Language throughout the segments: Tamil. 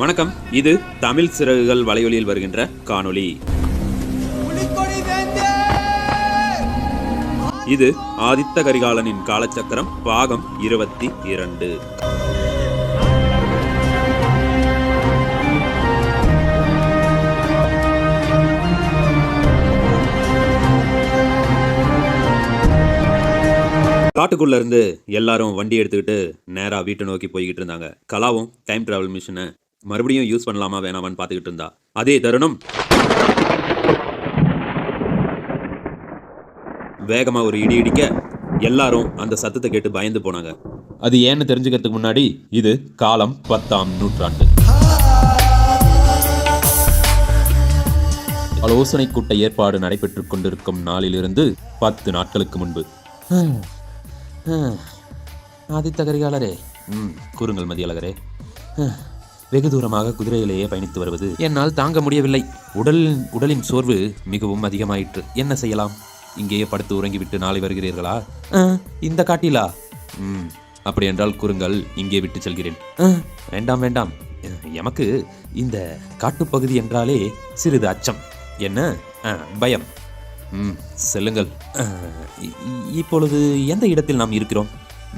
வணக்கம். இது தமிழ் சிறகுகள் வலையொலியில் வருகின்ற காணொளி. இது ஆதித்த கரிகாலனின் காலச்சக்கரம் பாகம் இருபத்தி இரண்டு. காட்டுக்குள்ள இருந்து எல்லாரும் வண்டி எடுத்துக்கிட்டு நேரா வீட்டை நோக்கி போய்கிட்டு இருந்தாங்க. கலாவும் டைம் டிராவல் மிஷினை மறுபடியும் யூஸ் பண்ணலாமா வேணாமான்னு பார்த்துக்கிட்டு இருந்தா. அதே தருணம். வேகமா ஒரு இடி இடிக்க எல்லாரும் அந்த சத்தத்தை கேட்டு பயந்து போனாங்க. அது ஏன்னு தெரிஞ்சுக்கிறதுக்கு முன்னாடி இது காலம் பத்தாம் நூற்றாண்டு. ஆலோசனை கூட்ட ஏற்பாடு நடைபெற்றுக் கொண்டிருக்கும் நாளிலிருந்து பத்து நாட்களுக்கு முன்பு. ஆதித்த கரிகாலரே. ம் கூறுங்கள் மதியழகரே. வெகு தூரமாக குதிரையிலேயே பயணித்து வருவது என்னால் தாங்க முடியவில்லை உடல் உடலின் சோர்வு மிகவும் அதிகமாயிற்று என்ன செய்யலாம் இங்கேயே படுத்து உறங்கிவிட்டு நாளை வருகிறீர்களா "ஆ, இந்த காட்டிலா ம் அப்படி என்றால் கூறுங்கள் இங்கே விட்டு செல்கிறேன் "ஆ, வேண்டாம் வேண்டாம் எமக்கு இந்த காட்டுப்பகுதி என்றாலே சிறிது அச்சம் என்ன "ஆ, பயம் ம் செல்லுங்கள் "ஆ, இ- இ- இப்பொழுது எந்த இடத்தில் நாம் இருக்கிறோம்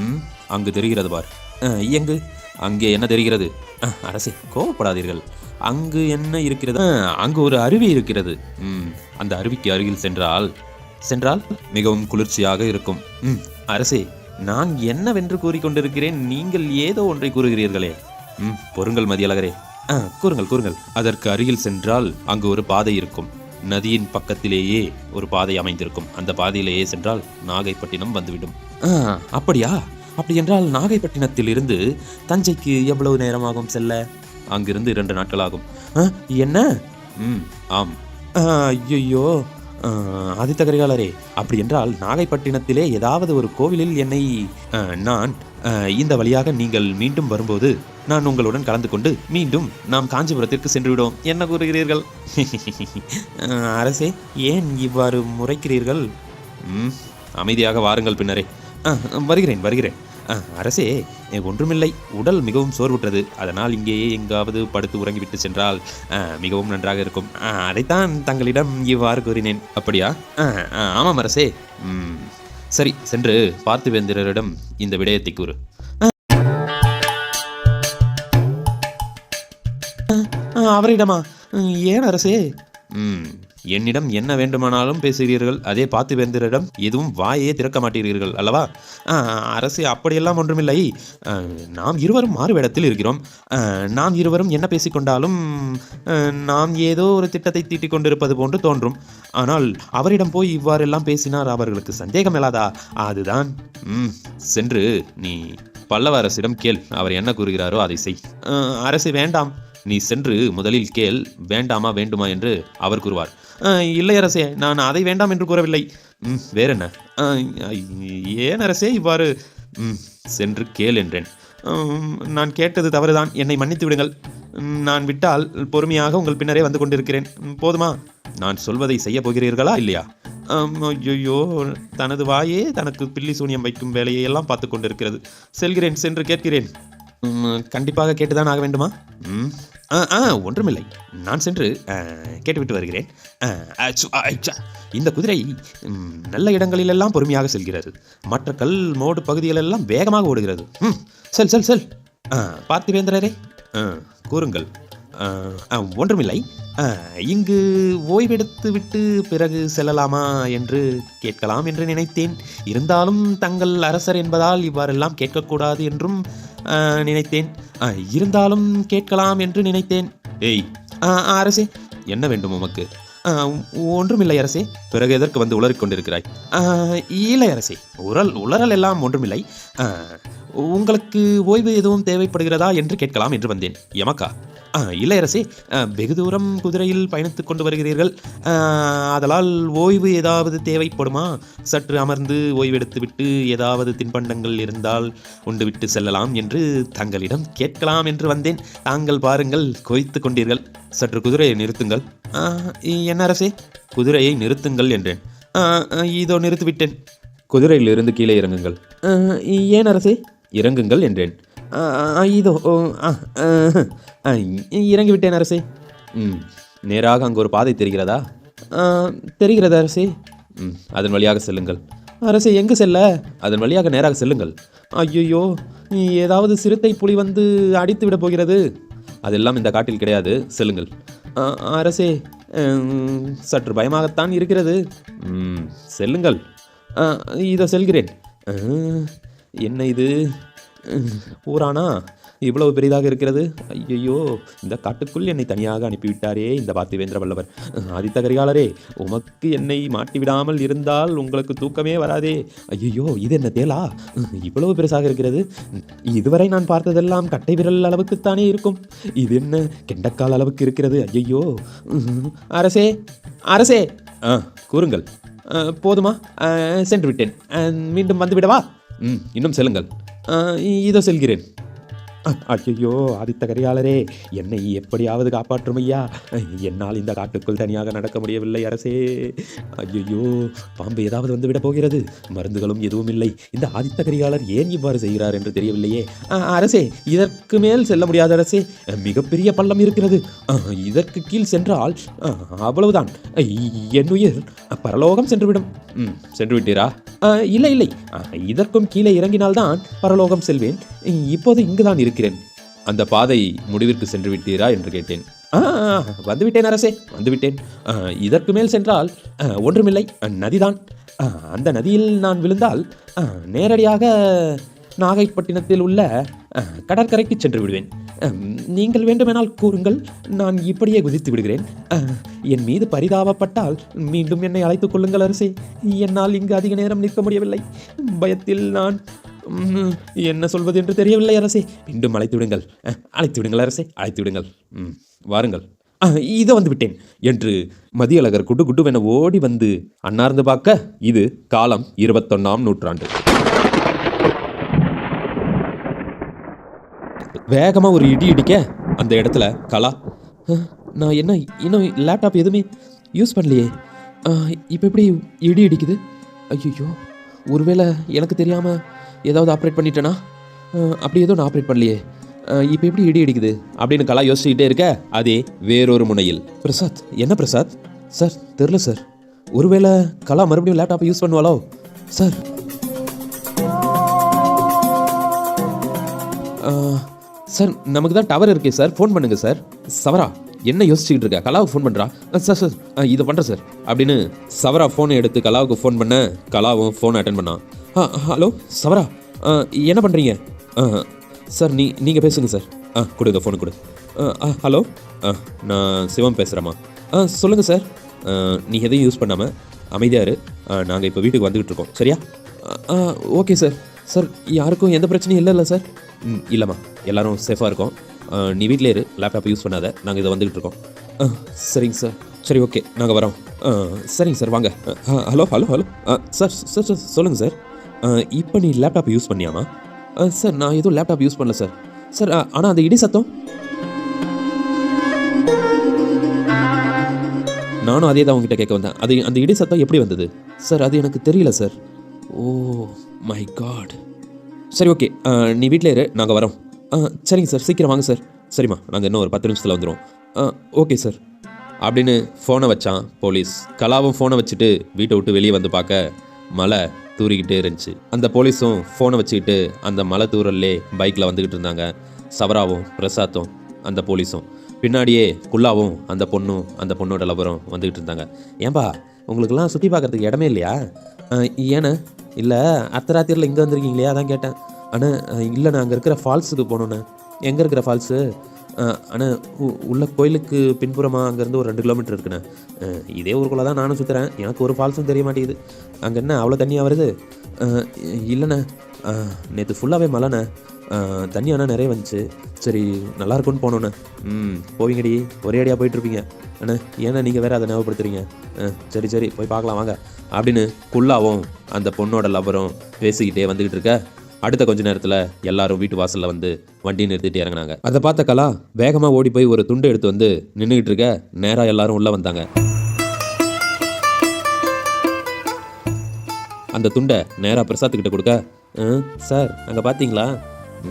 ம் அங்கு தெரிகிறது பார் "ஆ, எங்கு அங்கே என்ன தெரிகிறது "ஆ, அரசே கோவப்படாதீர்கள். அங்கு என்ன இருக்கிறது? அங்கு ஒரு அருவி இருக்கிறது. ம் அந்த அருவிக்கு அருகில் சென்றால் சென்றால் மிகவும் குளிர்ச்சியாக இருக்கும். ம் அரசே நான் என்னவென்று கூறிக்கொண்டிருக்கிறேன்? நீங்கள் ஏதோ ஒன்றை கூறுகிறீர்களே. ம் பொருங்கள் மதியழகரே. ஆ கூறுங்கள் கூறுங்கள். அதற்கு அருகில் சென்றால் அங்கு ஒரு பாதை இருக்கும். நதியின் பக்கத்திலேயே ஒரு பாதை அமைந்திருக்கும். அந்த பாதையிலேயே சென்றால் நாகைப்பட்டினம் வந்துவிடும். ஆ அப்படியா? அப்படி என்றால் நாகைப்பட்டினத்தில் இருந்து தஞ்சைக்கு எவ்வளவு நேரமாகும் செல்ல? அங்கிருந்து இரண்டு நாட்கள் ஆகும் ஆ, என்ன? ம் ஆம். ஐயோ ஆதித்த கரிகாலரே அப்படி என்றால் நாகைப்பட்டினத்திலே ஏதாவது ஒரு கோவிலில் என்னை நான் இந்த வழியாக நீங்கள் மீண்டும் வரும்போது நான் உங்களுடன் கலந்து கொண்டு மீண்டும் நாம் காஞ்சிபுரத்திற்கு சென்றுவிடும் என்ன கூறுகிறீர்கள்? அரசே ஏன் இவ்வாறு முறைக்கிறீர்கள்? ம் அமைதியாக வாருங்கள் பின்னரே. ஆ, வருகிறேன் வருகிறேன். அரசே ஒன்றுமில்லை. உடல் மிகவும் சோர்வுற்றது. அதனால் இங்கேயே எங்காவது படுத்து உறங்கிவிட்டு சென்றால் மிகவும் நன்றாக இருக்கும். ஆ, அதைத்தான் தங்களிடம் இவ்வாறு கூறினேன். அப்படியா? ஆ, ஆ, ஆமாம் அரசே. ம், சரி சென்று பார்த்திவேந்திரரிடம் இந்த விடயத்தை கூறு. ஆ, அவரிடமா? ஏன் அரசே? ம் என்னிடம் என்ன வேண்டுமானாலும் பேசுகிறீர்கள் அதே பார்த்திவேந்திரரிடம் எதுவும் வாயே திறக்க மாட்டீர்கள் அல்லவா? அரசு அப்படியெல்லாம் ஒன்றுமில்லை. நாம் இருவரும் மாறு வேடத்தில் இருக்கிறோம். நாம் இருவரும் என்ன பேசிக்கொண்டாலும் நாம் ஏதோ ஒரு திட்டத்தை தீட்டிக் கொண்டிருப்பது போன்று தோன்றும். ஆனால் அவரிடம் போய் இவ்வாறெல்லாம் பேசினார் அவர்களுக்கு சந்தேகம் இல்லாதா? அதுதான். ம் சென்று நீ பல்லவ அரசிடம் கேள். அவர் என்ன கூறுகிறாரோ அதை செய். அரசு வேண்டாம். நீ சென்று முதலில் கேள். வேண்டாமா வேண்டுமா என்று அவர் கூறுவார். இல்லை அரசே நான் அதை வேண்டாம் என்று கூறவில்லை. "ம், வேறென்ன? "ஆ, ஏன் அரசே இவ்வாறு? "ம், சென்று கேள் என்றேன். "உம், நான் கேட்டது தவறுதான். என்னை மன்னித்து விடுங்கள். "ம், நான் விட்டால் பொறுமையாக உங்கள் பின்னரே வந்து கொண்டிருக்கிறேன். "ம், போதுமா? நான் சொல்வதை செய்ய போகிறீர்களா இல்லையா? "ஆம், ஐயையோ தனது வாயே தனக்கு பில்லி சூனியம் வைக்கும் வேலையை எல்லாம் பார்த்து கொண்டிருக்கிறது. செல்கிறேன் சென்று கேட்கிறேன். கண்டிப்பாக கேட்டுதான் ஆக வேண்டுமா? ம் ஆ ஆ ஒன்றுமில்லை. நான் சென்று கேட்டுவிட்டு வருகிறேன். இந்த குதிரை நல்ல இடங்களிலெல்லாம் பொறுமையாக செல்கிறது. மற்ற கல் மோடு பகுதிகளெல்லாம் வேகமாக ஓடுகிறது. ம் செல் செல் செல். ஆ, பார்த்திவேந்திரரே. ஆ, கூறுங்கள். ஆ, ஒன்றுமில்லை. இங்கு ஓய்வெடுத்து விட்டு பிறகு செல்லலாமா என்று கேட்கலாம் என்று நினைத்தேன். இருந்தாலும் தங்கள் அரசர் என்பதால் இவ்வாறெல்லாம் கேட்கக்கூடாது என்றும் நினைத்தேன். ஆ, இருந்தாலும் கேட்கலாம் என்று நினைத்தேன். ஏய் ஆ, அரசே என்ன வேண்டும் உமக்கு? ஒன்றுமில்லை அரசே. பிறகு எதற்கு வந்து உளறிக் கொண்டிருக்கிறாய் இல்லை அரசே. உரல் உளறல் எல்லாம் ஒன்றுமில்லை. உங்களுக்கு ஓய்வு எதுவும் தேவைப்படுகிறதா என்று கேட்கலாம் என்று வந்தேன். எமக்கா? ஆ, இல்லை அரசே ஆ, வெகு தூரம் குதிரையில் பயணித்துக் கொண்டு வருகிறீர்கள். ஆதலால் ஓய்வு ஏதாவது தேவைப்படுமா? சற்று அமர்ந்து ஓய்வெடுத்து விட்டு ஏதாவது தின்பண்டங்கள் இருந்தால் உண்டு விட்டு செல்லலாம் என்று தங்களிடம் கேட்கலாம் என்று வந்தேன். தாங்கள் பாருங்கள் கொய்த்து கொண்டீர்கள். சற்று குதிரையை நிறுத்துங்கள். என்ன அரசே? குதிரையை நிறுத்துங்கள் என்றேன். இதோ நிறுத்திவிட்டேன். குதிரையிலிருந்து கீழே இறங்குங்கள். ஏன் அரசே? இறங்குங்கள் என்றேன். இதோ ஓ, ஆ, ஆ, ஆ, இறங்கி விட்டேன் அரசே. ம் நேராக அங்கு ஒரு பாதை தெரிகிறதா? தெரிகிறது அரசே. ம் அதன் வழியாக செல்லுங்கள். அரசே எங்கு செல்ல? அதன் வழியாக நேராக செல்லுங்கள். ஐயோ ஏதாவது சிறுத்தை புலி வந்து அடித்து விட போகிறது? அதெல்லாம் இந்த காட்டில் கிடையாது. செல்லுங்கள். அரசே சற்று பயமாகத்தான் இருக்கிறது. ம், செல்லுங்கள். இதோ செல்கிறேன். என்ன இது? ஊரானா? இவ்வளவு பெரிதாக இருக்கிறது? ஐயையோ இந்த காட்டுக்குள் என்னை தனியாக அனுப்பிவிட்டாரே இந்த பார்த்திவேந்திர வல்லவர். ஆதித்த கரிகாலரே உமக்கு என்னை மாட்டிவிடாமல் இருந்தால் உங்களுக்கு தூக்கமே வராதே. ஐயையோ இது என்ன தேலா? இவ்வளவு பெருசாக இருக்கிறது? இதுவரை நான் பார்த்ததெல்லாம் கட்டை விரல் அளவுக்குத்தானே இருக்கும். இது என்ன கெண்டக்கால் அளவுக்கு இருக்கிறது? ஐயையோ. அரசே அரசே! ஆ கூறுங்கள். போதுமா? சென்று விட்டேன் மீண்டும் வந்து விடவா ம் இன்னும் செல்லுங்கள். ஆ, இதோ செல்கிறேன் ஐயோ ஆதித்த கரிகாலரே என்னை எப்படியாவது காப்பாற்றும் ஐயா. என்னால் இந்த காட்டுக்குள் தனியாக நடக்க முடியவில்லை அரசே. ஐயோ பாம்பு ஏதாவது வந்து விட போகிறது? மருந்துகளும் எதுவும் இல்லை. இந்த ஆதித்த கரிகாலர் ஏன் இவ்வாறு செய்கிறார் என்று தெரியவில்லையே. அரசே இதற்கு மேல் செல்ல முடியாத அரசே. மிகப்பெரிய பள்ளம் இருக்கிறது. இதற்கு கீழ் சென்றால் அவ்வளவுதான். என் உயிர் பரலோகம் சென்றுவிடும். ம் சென்று விட்டீரா ஆ, இல்லை. இல்லை இதற்கும் கீழே இறங்கினால்தான் பரலோகம் செல்வேன். இப்போது இங்குதான் இருக்கிறேன் அந்த பாதை முடிவிற்கு சென்று விட்டீரா என்று கேட்டேன். வந்துவிட்டேன் அரசே வந்துவிட்டேன். இதற்கு மேல் சென்றால் ஒன்றுமில்லை நதிதான். அந்த நதியில் நான் விழுந்தால் நேரடியாக நாகைப்பட்டினத்தில் உள்ள கடற்கரைக்கு சென்று விடுவேன். நீங்கள் வேண்டுமெனால் கூறுங்கள் நான் இப்படியே குதித்து விடுகிறேன். என் மீது பரிதாபப்பட்டால் மீண்டும் என்னை அழைத்துக் கொள்ளுங்கள் அரசே. என்னால் இங்கு அதிக நேரம் நிற்க முடியவில்லை. பயத்தில் நான் என்ன சொல்வது என்று தெரியவில்லை அரசே. மீண்டும் அழைத்து விடுங்கள். அழைத்து விடுங்கள் அரசே. அழைத்து விடுங்கள். ம், வாருங்கள். ஆ, இதோ வந்து விட்டேன். என்று மதியழகர் குட்டு குட்டுவென ஓடி வந்து அன்னார்ந்து பார்க்க இது காலம் இருபத்தொன்னாம் நூற்றாண்டு. வேகமாக ஒரு இடி இடிக்க அந்த இடத்துல கலா. நான் என்ன இன்னும் லேப்டாப் எதுவுமே யூஸ் பண்ணலையே. இப்போ எப்படி இடி இடிக்குது? ஐயோ ஒருவேளை எனக்கு தெரியாமல் ஏதாவது ஆப்ரேட் பண்ணிட்டேனா? அப்படி எதுவும் நான் ஆப்ரேட் பண்ணலையே. இப்போ எப்படி இடி இடிக்குது அப்படின்னு கலா யோசிச்சுக்கிட்டே இருக்க அதே வேறொரு முனையில். பிரசாத் என்ன பிரசாத்? சார் தெரில சார். ஒருவேளை கலா மறுபடியும் லேப்டாப்பை யூஸ் பண்ணுவாளோ? சார். சார் நமக்கு தான் டவர் இருக்கே சார். ஃபோன் பண்ணுங்கள் சார். சவரா? என்ன யோசிச்சுக்கிட்டு இருக்கா? கலாவுக்கு ஃபோன் பண்ணுறா சார் சார் ஆ, இதை பண்ணுறேன் சார் அப்படின்னு சவரா ஃபோனை எடுத்து கலாவுக்கு ஃபோன் பண்ண கலாவும் ஃபோன் அட்டன் பண்ணான். ஆ ஹலோ சவரா ஆ, என்ன பண்ணுறீங்க சார் நீ நீங்கள் பேசுங்க சார் ஆ கொடுங்க ஃபோன் கொடு. ஆ, ஆ, ஹலோ ஆ நான் சிவம் பேசுகிறேம்மா ஆ சொல்லுங்கள் சார் நீ எதையும் யூஸ் பண்ணாமல் அமைதியாக இரு. நாங்கள் இப்போ வீட்டுக்கு வந்துக்கிட்டு இருக்கோம். சரியா? ஆ ஓகே சார் சார் யாருக்கும் எந்த பிரச்சனையும் இல்லைல்ல சார் ம் இல்லைம்மா. எல்லோரும் சேஃபாக இருக்கோம். நீ வீட்டிலே இரு. லேப்டாப் யூஸ் பண்ணாத. நாங்கள் இதை வந்துக்கிட்டு இருக்கோம். ஆ சரிங்க சார் சரி ஓகே நாங்கள் வரோம். ஆ, சரிங்க சார் வாங்க. ஹலோ ஹலோ ஹலோ ஆ, சார் சார் சார் சொல்லுங்கள் சார் இப்போ நீ லேப்டாப் யூஸ் பண்ணியாமா? ஆ, சார் நான் எதுவும் லேப்டாப் யூஸ் பண்ணல சார் சார் ஆனால் அந்த இடி சத்தம். நானும் அதே தான் உங்ககிட்ட கேட்க வந்தேன். அது அந்த இடி சத்தம் எப்படி வந்தது? சார் அது எனக்கு தெரியல சார் ஓ மை காட் சரி ஓகே நீ வீட்டில் இரு. நாங்கள் வரோம். சரிங்க சார் சீக்கிரம் வாங்க சார். சரிம்மா நாங்கள் இன்னும் ஒரு பத்து நிமிஷத்தில் வந்துடுவோம் ஆ ஓகே சார். அப்படின்னு ஃபோனை வச்சான் போலீஸ். கலாவும் ஃபோனை வச்சுட்டு வீட்டை விட்டு வெளியே வந்து பார்க்க மழை தூறிக்கிட்டே இருந்துச்சு. அந்த போலீஸும் ஃபோனை வச்சுக்கிட்டு அந்த மலை தூரல்லே பைக்கில் வந்துக்கிட்டு இருந்தாங்க. சவராவும் பிரசாத்தும் அந்த போலீஸும். பின்னாடியே குல்லாவும் அந்த பொண்ணும் அந்த பொண்ணோட லவரும் வந்துக்கிட்டு இருந்தாங்க. ஏன்பா உங்களுக்கெல்லாம் சுற்றி பார்க்கறதுக்கு இடமே இல்லையா? அஹ், இல்லை அர்த்தராத்திரியில் இங்கே வந்திருக்கீங்களே அதான் கேட்டேன். ஆனால் இல்லைண்ணா அங்கே இருக்கிற ஃபால்ஸுக்கு போகணுண்ணே எங்கே இருக்கிற ஃபால்ஸு? ஆனால் உள்ள கோயிலுக்கு பின்புறமாக அங்கேருந்து ஒரு ரெண்டு கிலோமீட்டர் இருக்குண்ணே. இதே ஊருக்குள்ளே தான் நானும் சுற்றுறேன் எனக்கு ஒரு ஃபால்ஸும் தெரிய மாட்டேங்குது. அங்கே என்ன அவ்வளோ தண்ணியாக வருது? இல்லைண்ணே. நேற்று ஃபுல்லாகவே மழைண்ணே. தண்ணி ஆனால் நிறைய வந்துச்சு. சரி நல்லா இருக்கும்னு போனோண்ணே ம் போவீங்கடி. ஒரே அடியாக போயிட்டுருப்பீங்க. அண்ணே ஏன்னா நீங்கள் வேறு அதை ஞாபகப்படுத்துறீங்க. சரி சரி போய் பார்க்கலாம் வாங்க. அப்படின்னு குல்லாவும் அந்த பொண்ணோட லவரும் பேசிக்கிட்டே வந்துக்கிட்டு இருக்க. அடுத்த கொஞ்ச நேரத்தில் எல்லாரும் வீட்டு வாசலில் வந்து வண்டி நிறுத்திட்டு இறங்குனாங்க. அதை பார்த்த கலா வேகமாக ஓடி போய் ஒரு துண்டு எடுத்து வந்து நின்றுக்கிட்டு இருக்க நேராக எல்லாரும் உள்ளே வந்தாங்க. அந்த துண்டை நேராக பிரசாத்துக்கிட்ட கொடுக்க சார் அங்கே பார்த்தீங்களா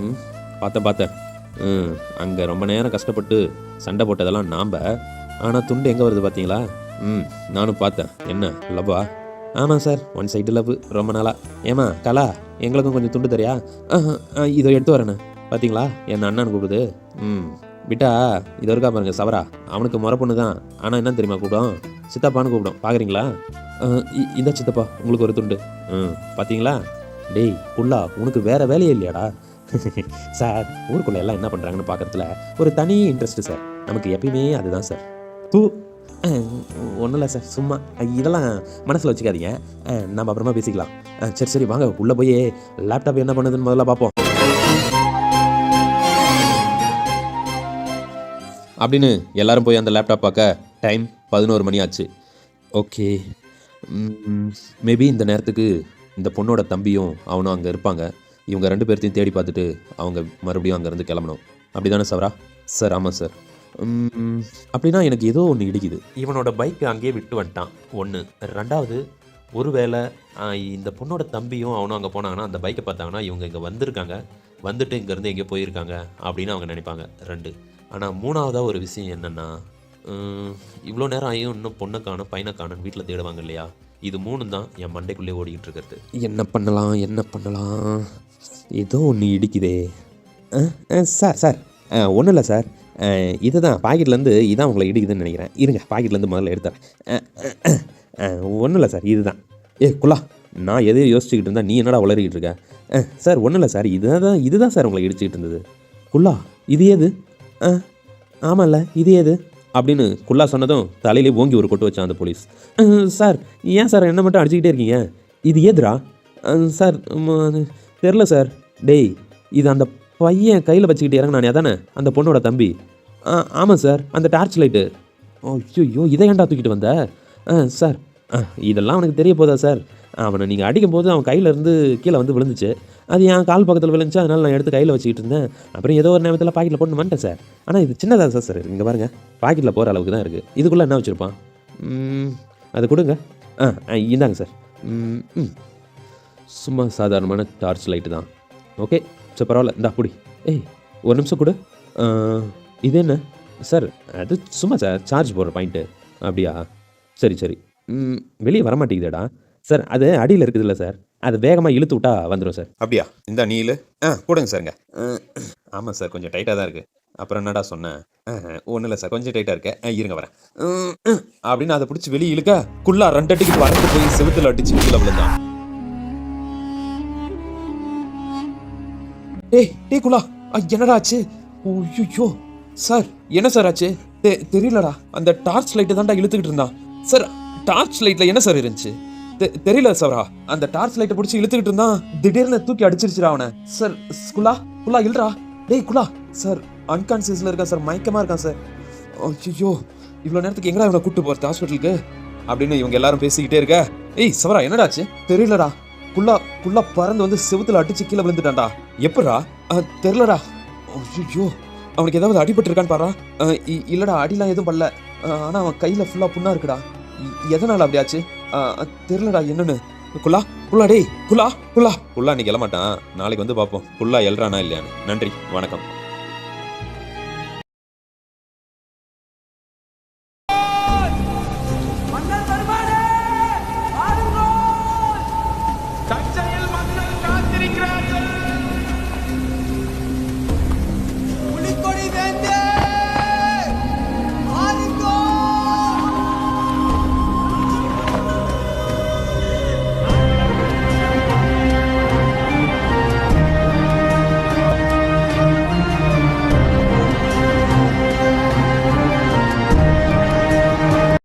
ம் பார்த்தேன் பார்த்தேன். ம் அங்கே ரொம்ப நேரம் கஷ்டப்பட்டு சண்டை போட்டதெல்லாம் நாம்ப ஆனால் துண்டு எங்கே வருது பார்த்தீங்களா ம் நானும் பார்த்தேன். என்ன லவ்வா? ஆமாம் சார் ஒன் சைடு லவ் ரொம்ப நாளா. ஏமா கலா எங்களுக்கும் கொஞ்சம் துண்டு தரியா? இதை ஆ, எடுத்து வரேண்ணே பார்த்தீங்களா என் அண்ணன் கூப்பிடுது. ம் விட்டா இது இருக்கா பாருங்க சவரா. அவனுக்கு முறை பொண்ணு தான். ஆனால் என்ன தெரியுமா கூப்பிடும்? சித்தப்பான்னு கூப்பிடும். பார்க்குறீங்களா இந்த சித்தப்பா உங்களுக்கு ஒரு துண்டு. ம் பார்த்தீங்களா டேய் புல்லா உனக்கு வேற வேலையே இல்லையாடா. சார் ஊருக்குள்ளே எல்லாம் என்ன பண்ணுறாங்கன்னு பார்க்குறதுல ஒரு தனி இன்ட்ரெஸ்ட்டு சார். நமக்கு எப்பயுமே அதுதான் சார். தூ ஒன்றும் இல்லை சார் சும்மா இதெல்லாம் மனசில் வச்சுக்காதீங்க. நம்ம அப்புறமா பேசிக்கலாம். சரி சரி வாங்க உள்ளே போய் லேப்டாப் என்ன பண்ணுதுன்னு முதல்ல பார்ப்போம். அப்படின்னு எல்லாரும் போய் அந்த லேப்டாப் பார்க்க டைம் பதினோரு மணி ஆச்சு. ஓகே மேபி இந்த நேரத்துக்கு இந்த பொண்ணோட தம்பியும் அவனும் அங்கே இருப்பாங்க. இவங்க ரெண்டு பேர்த்தையும் தேடி பார்த்துட்டு அவங்க மறுபடியும் அங்கேருந்து கிளம்பணும். அப்படி தானே சவரா? சார் ஆமாம் சார். அப்படின்னா எனக்கு ஏதோ ஒன்று இடிக்குது. இவனோட பைக்கை அங்கேயே விட்டு வந்துட்டான். ஒன்று ரெண்டாவது ஒருவேளை இந்த பொண்ணோட தம்பியும் அவனும் அங்கே போனாங்கன்னா அந்த பைக்கை பார்த்தாங்கன்னா இவங்க இங்கே வந்திருக்காங்க. வந்துட்டு இங்கேருந்து எங்கேயோ போயிருக்காங்க அப்படின்னு அவங்க நினைப்பாங்க. ரெண்டு. ஆனால் மூணாவதாக ஒரு விஷயம் என்னென்னா இவ்வளோ நேரம் ஆகியும் இன்னும் பொண்ணை காணும் பையனை காணும் வீட்டில் தேடுவாங்க இல்லையா? இது மூணும் தான் என் மண்டைக்குள்ளே ஓடிக்கிட்டு இருக்கிறது. என்ன பண்ணலாம் என்ன பண்ணலாம்? ஏதோ ஒன்று இடிக்குதே. Sir sir. ஒன்றும் இல்லை சார். இதுதான். பாக்கெட்லேருந்து இதான் உங்களை இடிக்குதுன்னு நினைக்கிறேன். இருங்க பாக்கெட்லேருந்து முதல்ல எடுத்துறேன். ஒன்றும் இல்லை சார் இதுதான். ஏ குலா நான் எதையும் யோசிச்சுக்கிட்டு இருந்தால் நீ என்னடா உளறிக்கிட்டு இருக்க? சார் ஒன்றும் இல்லை சார் இதுதான் தான் இதுதான் சார் உங்களை இடிச்சுக்கிட்டு இருந்தது. குல்லா இது ஏது? ஆ ஆமாம்ல இது ஏது? அப்படின்னு குல்லா சொன்னதும் தலையிலே ஓங்கி ஒரு கொட்டு வச்சான் அந்த போலீஸ். சார் ஏன் சார் என்ன மட்டும் அடிச்சுக்கிட்டே இருக்கீங்க? இது ஏதுடா? சார் தெரில சார். டேய் இது அந்த பையன் கையில் வச்சுக்கிட்டு இறங்கினானே அதானே? அந்த பொண்ணோட தம்பி. ஆ ஆமாம் சார். அந்த டார்ச் லைட்டு ஐயோ இதை ஏன்டா தூக்கிட்டு வந்த? ஆ சார். ஆ, இதெல்லாம் அவனுக்கு தெரிய போதா சார்? அவனை நீங்கள் அடிக்கும் போது அவன் கையில் இருந்து கீழே வந்து விழுந்துச்சு. அது என் கால் பக்கத்தில் விழுந்துச்சு அதனால் நான் எடுத்து கையில் வச்சுக்கிட்டு இருந்தேன். அப்புறம் ஏதோ ஒரு நேரத்தில் பாக்கெட்டில் போட்டு வந்துட்டேன் சார். ஆனால் இது சின்னதாக சார் சார். இங்கே பாருங்கள் பாக்கெட்டில் போகிற அளவுக்கு தான் இருக்குது இதுக்குள்ளே என்ன வச்சுருப்பான்? ம், அது கொடுங்க. ஆ ஆ, இந்தாங்க சார். ம் ம். சும்மா சாதாரணமான டார்ச் லைட்டு தான். ஓகே. சரி பரவாயில்ல. இந்தா பிடி. ஏய் ஒரு நிமிஷம் கொடு. இது என்ன? சார் அது சும்மா சார் சார்ஜ் போடுற பாயிண்ட்டு அப்படியா? சரி சரி. ம், வெளியே வர மாட்டேங்குதுடா சார் அது அடியில் இருக்குதுல்ல சார். அது வேகமாக இழுத்து விட்டா வந்துடும் சார். அப்படியா? இந்த நீலு ஆ கொடுங்க சாருங்க ஆமாம் சார் கொஞ்சம் டைட்டாக தான் இருக்குது அப்புறம் என்னடா சொன்னேன் ஒன்றும் இல்லை சார் கொஞ்சம் டைட்டாக இருக்கேன். ஆ, இருங்க வரேன். ம், அப்படின்னு அதை பிடிச்சி வெளியே இழுக்க குள்ளா ரெண்டடிக்கு பறந்து போய் செவுத்துல அடிச்சு கீழே விழுந்தான். டேய் டே குலா அ, என்னடா ஆச்சு? ஐயோ சார் என்ன சார் ஆச்சு? தெ- தெரியலடா. அந்த டார்ச் லைட்டை தான்டா இழுத்துக்கிட்டு இருந்தான். சார் டார்ச் லைட்டில் என்ன சார் இருந்துச்சு? தெ- தெரியல சாரா. அந்த டார்ச் லைட்டை பிடிச்சி இழுத்துக்கிட்டு இருந்தான். திடீர்னு தூக்கி அடிச்சிருச்சுடா அவனை. சார் குலா குலா இல்லடா டேய் குலா சார் அன்கான்சியஸில் இருக்கா சார்? மயக்கமாக இருக்கான் சார்? ஐயோ இவ்வளோ நேரத்துக்கு எங்கடா இவனை கூப்பிட்டு போகிறது ஹாஸ்பிட்டலுக்கு அப்படின்னு இவங்க எல்லாரும் பேசிக்கிட்டே இருக்க. ஏய் சவரா என்னடாச்சு தெரியலடா. குள்ளா குள்ளா பறந்து வந்து செவுத்துல அடிச்சு கீழே விழுந்துட்டான்டா. எப்படா அஹ், தெரியலடா. ஐயோ அவனுக்கு ஏதாவது அடிபட்டு இருக்கான்னு பாரா இல்லடா அடிலாம் எதுவும் பண்ணல ஆனா அவன் கையில ஃபுல்லா புண்ணா இருக்குடா. எதனால அப்படியாச்சு தெரியலடா என்னன்னு. குல்லா குல்லா டேய் குல்லா குல்லா குல்லா இன்னைக்கு எழமாட்டான் நாளைக்கு வந்து பார்ப்போம் குல்லா எழுறானா இல்லையான்னு. நன்றி வணக்கம்.